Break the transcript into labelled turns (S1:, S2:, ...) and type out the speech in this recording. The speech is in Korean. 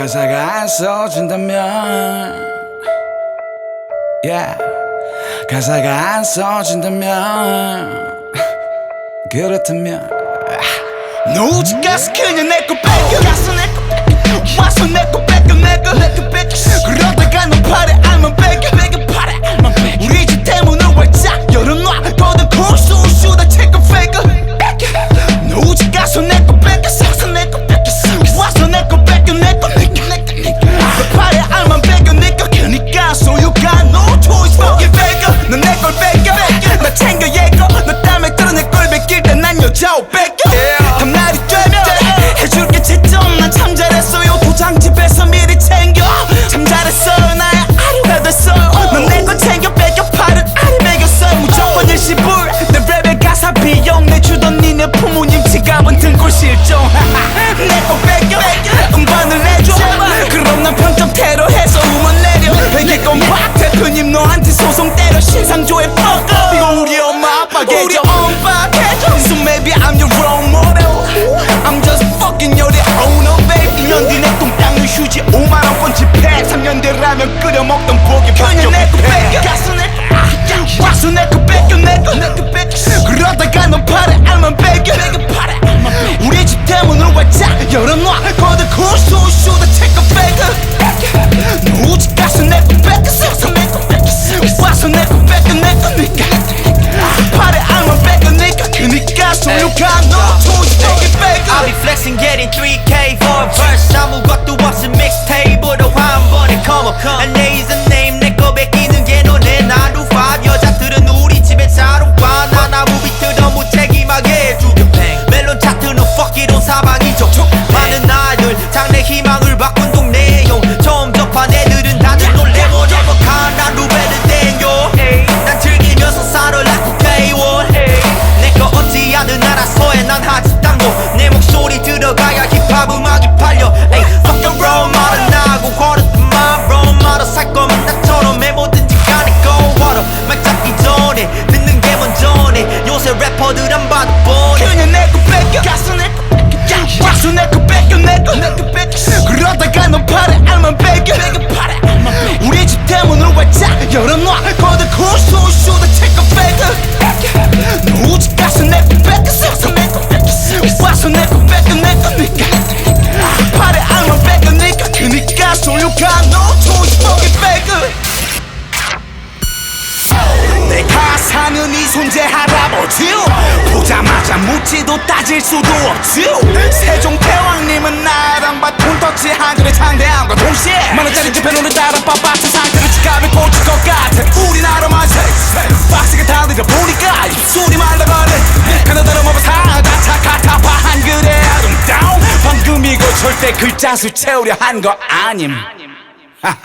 S1: 가사가 안 써진다면. Yeah. 가사가 안 써진다면. 그렇다면.
S2: 노지 가스 그냥 내거 뺏겨 가서 비용 내주던 니네 부모님 지갑은 등골 실종. 내거 뺏겨. 음반을 내줘. 그럼 난 평점 테러해서 음원 내려. 백개건박 대표님 너한테 소송 때려. 신상조에 뻑거 이거 우리 엄마 아빠 계정. 우리 엄마 계정. So maybe I'm your role model. I'm just fucking your owner baby. 2년 뒤내 꿈땅을 휴지 5만원 권 집회. 3년 뒤 라면 끓여 먹던 고기. 그냥 소유가 너 초지 뺏기 뺏겨
S3: I'll be flexing, getting 3K for a verse. 아무것도 없은 믹스테이프로
S2: 활짝 열어놔 거들 쿨수수 다 체크 너 우지 가서 내거 뺏겨 서서 내거 뺏겨 와서 내거 뺏겨 내거 니까. 팔에 알만 뺏겨 니까. 그니까 소유가 너 초이스 포기 페이크 내 가 사는 이 손재 할아버지. 보자마자 묻지도 따질 수도 없지. 세종대왕님은 나랑 바톤 터치한 그의 장대함과 동시에. 만원짜리 지폐론을 따라 빳빳한 상태를 지갑에 꽂힐 것 같아. 우리나라만 세 빡세게 달리다 보니까 입술이 말라가네. 하나대로 먹어 사다 차카타파 한글에 아름다움. 방금 이거 절대 글자 수 채우려 한 거 아님. 하하